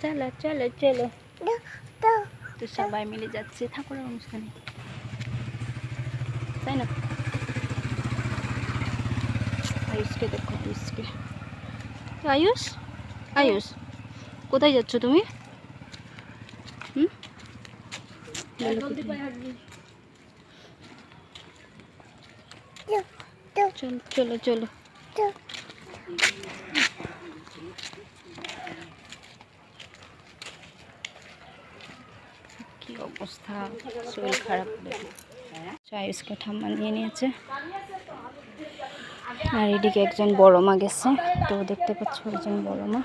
চলো চলো চলো। তো সবাই মিলে যাচ্ছে ঠাকুরের অনুষ্ঠানে। তাই না? আয়ুষকে দেখো আয়ুষকে। আয়ুষ? আয়ুষ কোথায় যাচ্ছ তুমি? হুম? চলো চলো চলো। কি অবস্থা? শরীর খারাপ আয়ুষকে ঠাম্মা নিয়ে নিয়েছে। আর এদিকে একজন বড় মা গেছে। তো দেখতে পাচ্ছ একজন বড় মা।